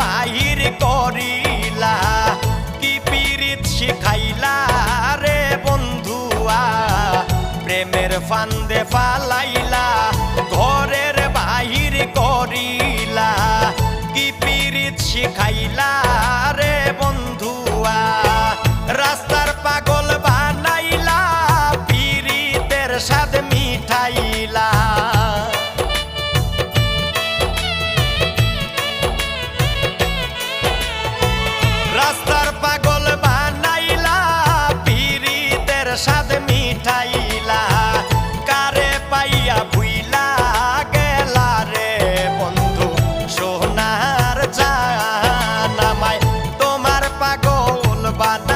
বাহির করিলা, কি পীড়িত শিখাইলা রে বন্ধুয়া? প্রেমের ফান্দে ফালাইলা, ঘরের বাহির করিলা, কি পীড়িত শিখাইলা রে বন্ধুয়া? রাস্তার পাগল বানাইলা, পীড়িতের সাথে পাইয়া ভুইলা গেলা রে বন্ধু সোনার জানামায় তোমার পাগল বানা